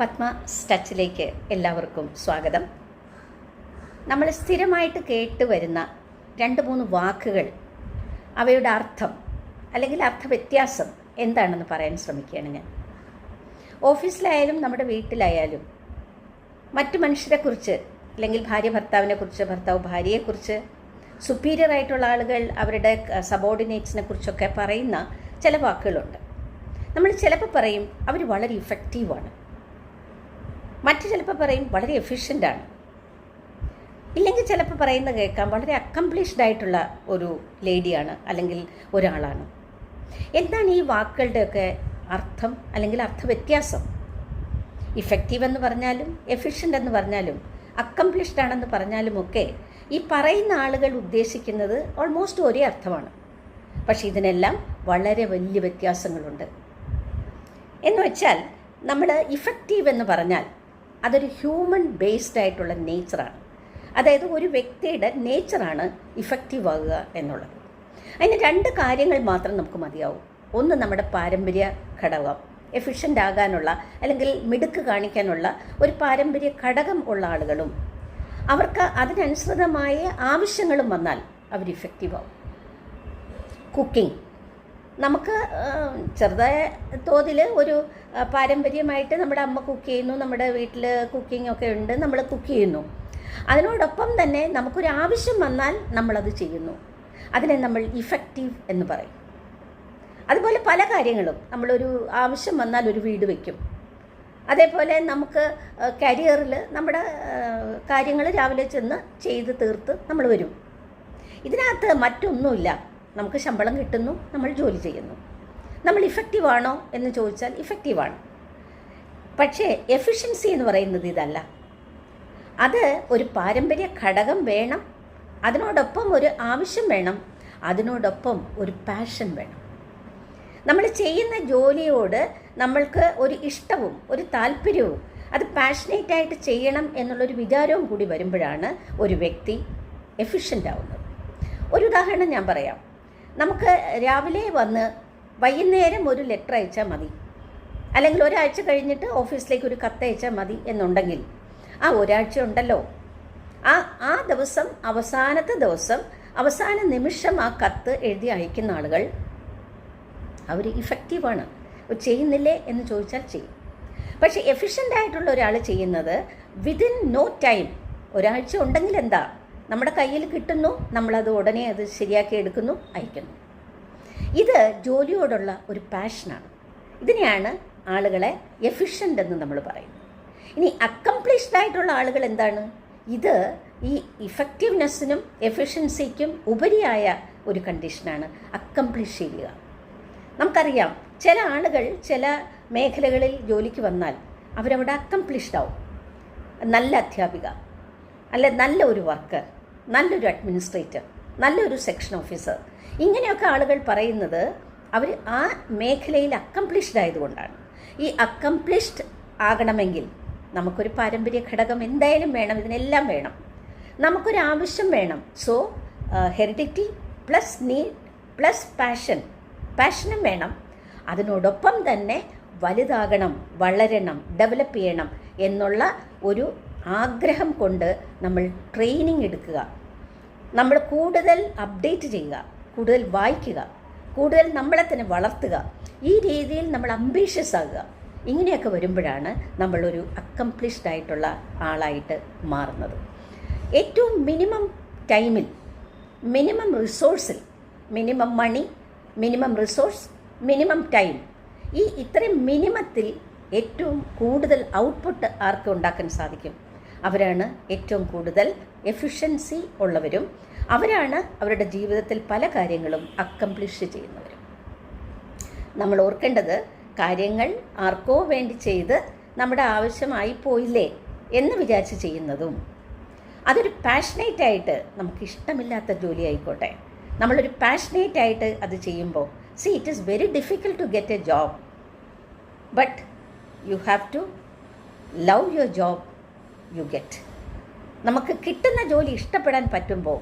പത്മ സ്റ്റച്ചിലേക്ക് എല്ലാവർക്കും സ്വാഗതം. നമ്മൾ സ്ഥിരമായിട്ട് കേട്ട് വരുന്ന രണ്ട് മൂന്ന് വാക്കുകൾ അവയുടെ അർത്ഥം അല്ലെങ്കിൽ അർത്ഥവ്യത്യാസം എന്താണെന്ന് പറയാൻ ശ്രമിക്കുകയാണ് ഞാൻ. ഓഫീസിലായാലും നമ്മുടെ വീട്ടിലായാലും മറ്റു മനുഷ്യരെക്കുറിച്ച് അല്ലെങ്കിൽ ഭാര്യ ഭർത്താവിനെക്കുറിച്ച് ഭർത്താവ് ഭാര്യയെക്കുറിച്ച് സുപ്പീരിയർ ആയിട്ടുള്ള ആളുകൾ അവരുടെ സബോർഡിനേറ്റ്സിനെ കുറിച്ചൊക്കെ പറയുന്ന ചില വാക്കുകളുണ്ട്. നമ്മൾ ചിലപ്പോൾ പറയും അവർ വളരെ ഇഫക്റ്റീവാണ് മറ്റു ചിലപ്പോൾ പറയും വളരെ എഫിഷ്യന്റ് ആണ്. ഇല്ലെങ്കിൽ ചിലപ്പോൾ പറയുന്നത് കേൾക്കാം വളരെ അക്കംപ്ലിഷ്ഡ് ആയിട്ടുള്ള ഒരു ലേഡിയാണ് അല്ലെങ്കിൽ ഒരാളാണ്. എന്താണ് ഈ വാക്കുകളുടെയൊക്കെ അർത്ഥം അല്ലെങ്കിൽ അർത്ഥവ്യത്യാസം? ഇഫക്റ്റീവ് എന്ന് പറഞ്ഞാലും എഫിഷ്യന്റ് എന്ന് പറഞ്ഞാലും അക്കംപ്ലിഷ്ഡ് ആണെന്ന് പറഞ്ഞാലും ഒക്കെ ഈ പറയുന്ന ആളുകൾ ഉദ്ദേശിക്കുന്നത് ഓൾമോസ്റ്റ് ഒരേ അർത്ഥമാണ്. പക്ഷെ ഇതിനെല്ലാം വളരെ വലിയ വ്യത്യാസങ്ങളുണ്ട്. എന്ന് വെച്ചാൽ നമ്മൾ ഇഫക്റ്റീവ് എന്ന് പറഞ്ഞാൽ അതൊരു ഹ്യൂമൻ ബേസ്ഡ് ആയിട്ടുള്ള നേച്ചറാണ് അതായത് ഒരു വ്യക്തിയുടെ നേച്ചറാണ് ഇഫക്റ്റീവ് ആകുക എന്നുള്ളത്. അതിന് രണ്ട് കാര്യങ്ങൾ മാത്രം നമുക്ക് മതിയാവും. ഒന്ന് നമ്മുടെ പാരമ്പര്യ ഘടകം എഫിഷ്യന്റ് ആകാനുള്ള അല്ലെങ്കിൽ മിടുക്ക് കാണിക്കാനുള്ള ഒരു പാരമ്പര്യ ഘടകം ഉള്ള ആളുകളും അവർക്ക് അതിനനുസൃതമായ ആവശ്യങ്ങളും വന്നാൽ അവർ ഇഫക്റ്റീവ് ആവും. കുക്കിംഗ് നമുക്ക് ചെറുതായ തോതിൽ ഒരു പാരമ്പര്യമായിട്ട് നമ്മുടെ അമ്മ കുക്ക് ചെയ്യുന്നു നമ്മുടെ വീട്ടിൽ കുക്കിംഗ് ഒക്കെ ഉണ്ട് നമ്മൾ കുക്ക് ചെയ്യുന്നു. അതിനോടൊപ്പം തന്നെ നമുക്കൊരു ആവശ്യം വന്നാൽ നമ്മളത് ചെയ്യുന്നു. അതിനെ നമ്മൾ ഇഫക്റ്റീവ് എന്ന് പറയും. അതുപോലെ പല കാര്യങ്ങളും നമ്മളൊരു ആവശ്യം വന്നാൽ ഒരു വീട് വയ്ക്കും അതേപോലെ നമുക്ക് കരിയറിൽ നമ്മുടെ കാര്യങ്ങൾ രാവിലെ ചെന്ന് ചെയ്ത് തീർത്ത് നമ്മൾ വരും. ഇതിനകത്ത് മറ്റൊന്നുമില്ല. നമുക്ക് ശമ്പളം കിട്ടുന്നു നമ്മൾ ജോലി ചെയ്യുന്നു. നമ്മൾ ഇഫക്റ്റീവ് ആണോ എന്ന് ചോദിച്ചാൽ ഇഫക്റ്റീവാണ് പക്ഷേ എഫിഷ്യൻസി എന്ന് പറയുന്നത് ഇതല്ല. അത് ഒരു പാരമ്പര്യ ഘടകം വേണം അതിനോടൊപ്പം ഒരു ആവശ്യം വേണം അതിനോടൊപ്പം ഒരു പാഷൻ വേണം. നമ്മൾ ചെയ്യുന്ന ജോലിയോട് നമ്മൾക്ക് ഒരു ഇഷ്ടവും ഒരു താല്പര്യവും അത് പാഷനേറ്റ് ആയിട്ട് ചെയ്യണം എന്നുള്ളൊരു വിചാരവും കൂടി വരുമ്പോഴാണ് ഒരു വ്യക്തി എഫിഷ്യന്റ് ആവുന്നത്. ഒരു ഉദാഹരണം ഞാൻ പറയാം. നമുക്ക് രാവിലെ വന്ന് വൈകുന്നേരം ഒരു ലെറ്റർ അയച്ചാൽ മതി. അല്ലെങ്കിൽ ഒരാഴ്ച കഴിഞ്ഞിട്ട് ഓഫീസിലേക്ക് ഒരു കത്ത് അയച്ചാൽ മതി എന്നുണ്ടെങ്കിൽ. ആ ഒരാഴ്ച ഉണ്ടല്ലോ. ആ ആ ദിവസം അവസാനത്തെ ദിവസം അവസാന നിമിഷം ആ കത്ത് എഴുതി അയക്കുന്ന ആളുകൾ അവർ ഇഫക്റ്റീവാണ് ചെയ്യുന്നില്ലേ എന്ന് ചോദിച്ചാൽ ചെയ്യും. പക്ഷേ എഫിഷ്യന്റ് ആയിട്ടുള്ള ഒരാൾ ചെയ്യുന്നത് വിതിൻ നോ ടൈം ഒരാഴ്ച ഉണ്ടെങ്കിൽ എന്താ? നമ്മുടെ കയ്യിൽ കിട്ടുന്നു നമ്മളത് ഉടനെ അത് ശരിയാക്കി എടുക്കുന്നു അയക്കുന്നു. ഇത് ജോലിയോടുള്ള ഒരു പാഷനാണ് ഇതിനെയാണ് ആളുകളെ എഫിഷ്യന്റ് എന്ന് നമ്മൾ പറയുന്നത്. ഇനി അക്കംപ്ലിഷ്ഡ് ആയിട്ടുള്ള ആളുകൾ എന്താണ്? ഇത് ഈ ഇഫക്റ്റീവ്നെസ്സിനും എഫിഷ്യൻസിക്കും ഉപരിയായ ഒരു കണ്ടീഷനാണ് അക്കംപ്ലിഷ് ചെയ്യുക. നമുക്കറിയാം ചില ആളുകൾ ചില മേഖലകളിൽ ജോലിക്ക് വന്നാൽ അവരവിടെ അക്കംപ്ലിഷ്ഡ് ആവും. നല്ല അധ്യാപിക അല്ലെ നല്ല ഒരു വർക്കർ നല്ലൊരു അഡ്മിനിസ്ട്രേറ്റർ നല്ലൊരു സെക്ഷൻ ഓഫീസർ. ഇങ്ങനെയൊക്കെ ആളുകൾ പറയുന്നത് അവർ ആ മേഖലയിൽ അക്കംപ്ലിഷ്ഡ് ആയതുകൊണ്ടാണ്. ഈ അക്കംപ്ലിഷ്ഡ് ആകണമെങ്കിൽ നമുക്കൊരു പാരമ്പര്യ ഘടകം എന്തായാലും വേണം ഇതിനെല്ലാം വേണം. നമുക്കൊരു ആവശ്യം വേണം so heredity plus need plus passion പാഷനും വേണം. അതിനോടൊപ്പം തന്നെ വലുതാകണം വളരണം ഡെവലപ്പ് ചെയ്യണം എന്നുള്ള ഒരു ആഗ്രഹം കൊണ്ട് നമ്മൾ ട്രെയിനിങ് എടുക്കുക. നമ്മൾ കൂടുതൽ അപ്ഡേറ്റ് ചെയ്യുക. കൂടുതൽ വായിക്കുക. കൂടുതൽ നമ്മളെ തന്നെ വളർത്തുക. ഈ രീതിയിൽ നമ്മൾ അംബീഷ്യസ് ആകുക. ഇങ്ങനെയൊക്കെ വരുമ്പോഴാണ് നമ്മളൊരു അക്കംപ്ലിഷ്ഡ് ആയിട്ടുള്ള ആളായിട്ട് മാറുന്നത്. ഏറ്റവും മിനിമം ടൈമിൽ minimum റിസോഴ്സിൽ minimum money minimum resource minimum time ഈ ഇത്രയും മിനിമത്തിൽ ഏറ്റവും കൂടുതൽ ഔട്ട്പുട്ട് ആർക്ക് ഉണ്ടാക്കാൻ സാധിക്കും? അവരാണ് ഏറ്റവും കൂടുതൽ എഫിഷ്യൻസി ഉള്ളവരും അവരാണ് അവരുടെ ജീവിതത്തിൽ പല കാര്യങ്ങളും അക്കംപ്ലിഷ് ചെയ്യുന്നവരും. നമ്മൾ ഓർക്കേണ്ടത് കാര്യങ്ങൾ ആർക്കോ വേണ്ടി ചെയ്ത് നമ്മുടെ ആവശ്യമായി പോയില്ലേ എന്ന് വിചാരിച്ച് ചെയ്യുന്നതും അതൊരു പാഷനേറ്റ് ആയിട്ട് നമുക്ക് ഇഷ്ടമില്ലാത്ത ജോലി ആയിക്കോട്ടെ. നമ്മളൊരു പാഷനേറ്റ് ആയിട്ട് അത് ചെയ്യുമ്പോൾ see it is very difficult to get a job but you have to love your job you get നമുക്ക് കിട്ടുന്ന ജോലി ഇഷ്ടപ്പെടാൻ പറ്റുമ്പോൾ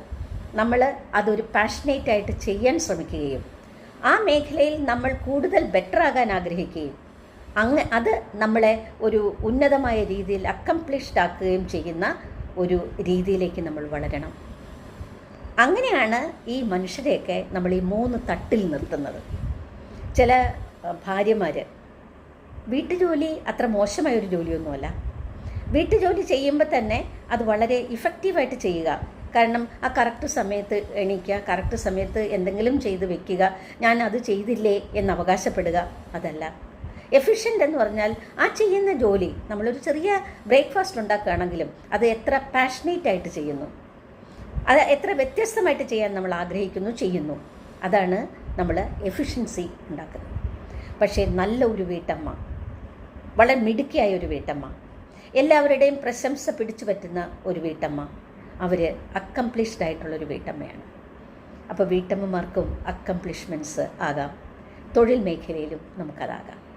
നമ്മൾ അതൊരു പാഷനേറ്റ് ആയിട്ട് ചെയ്യാൻ ശ്രമിക്കുകയും ആ മേഖലയിൽ നമ്മൾ കൂടുതൽ ബെറ്റർ ആകാൻ ആഗ്രഹിക്കുകയും അങ്ങ് അത് നമ്മളെ ഒരു ഉന്നതമായ രീതിയിൽ അക്കംപ്ലിഷ്ഡ് ആക്കുകയും ചെയ്യുന്ന ഒരു രീതിയിലേക്ക് നമ്മൾ വളരണം. അങ്ങനെയാണ് ഈ മനുഷ്യരെയൊക്കെ നമ്മൾ ഈ മൂന്ന് തട്ടിൽ നിർത്തുന്നത്. ചില ഭാര്യമാർ വീട്ടുജോലി അത്ര മോശമായ ഒരു ജോലിയൊന്നുമല്ല. വീട്ടുജോലി ചെയ്യുമ്പോൾ തന്നെ അത് വളരെ ഇഫക്റ്റീവായിട്ട് ചെയ്യുക. കാരണം ആ കറക്റ്റ് സമയത്ത് എണീക്കുക കറക്റ്റ് സമയത്ത് എന്തെങ്കിലും ചെയ്ത് വെക്കുക ഞാൻ അത് ചെയ്തില്ലേ എന്ന് അവകാശപ്പെടുക അതല്ല. എഫിഷ്യന്റ് എന്ന് പറഞ്ഞാൽ ആ ചെയ്യുന്ന ജോലി നമ്മളൊരു ചെറിയ ബ്രേക്ക്ഫാസ്റ്റ് ഉണ്ടാക്കുകയാണെങ്കിലും അത് എത്ര പാഷനേറ്റ് ആയിട്ട് ചെയ്യുന്നു. അത് എത്ര വ്യത്യസ്തമായിട്ട് ചെയ്യാൻ നമ്മൾ ആഗ്രഹിക്കുന്നു ചെയ്യുന്നു. അതാണ് നമ്മൾ എഫിഷ്യൻസി ഉണ്ടാക്കുന്നത്. പക്ഷേ നല്ല ഒരു വീട്ടമ്മ വളരെ മിടുക്കിയായ ഒരു വീട്ടമ്മ എല്ലാവരുടെയും പ്രശംസ പിടിച്ചു പറ്റുന്ന ഒരു വീട്ടമ്മ. അവർ അക്കംപ്ലിഷ്ഡ് ആയിട്ടുള്ളൊരു വീട്ടമ്മയാണ്. അപ്പോൾ വീട്ടമ്മമാർക്കും അക്കംപ്ലിഷ്മെന്റ്സ് ആകാം. തൊഴിൽ മേഖലയിലും നമുക്കതാകാം.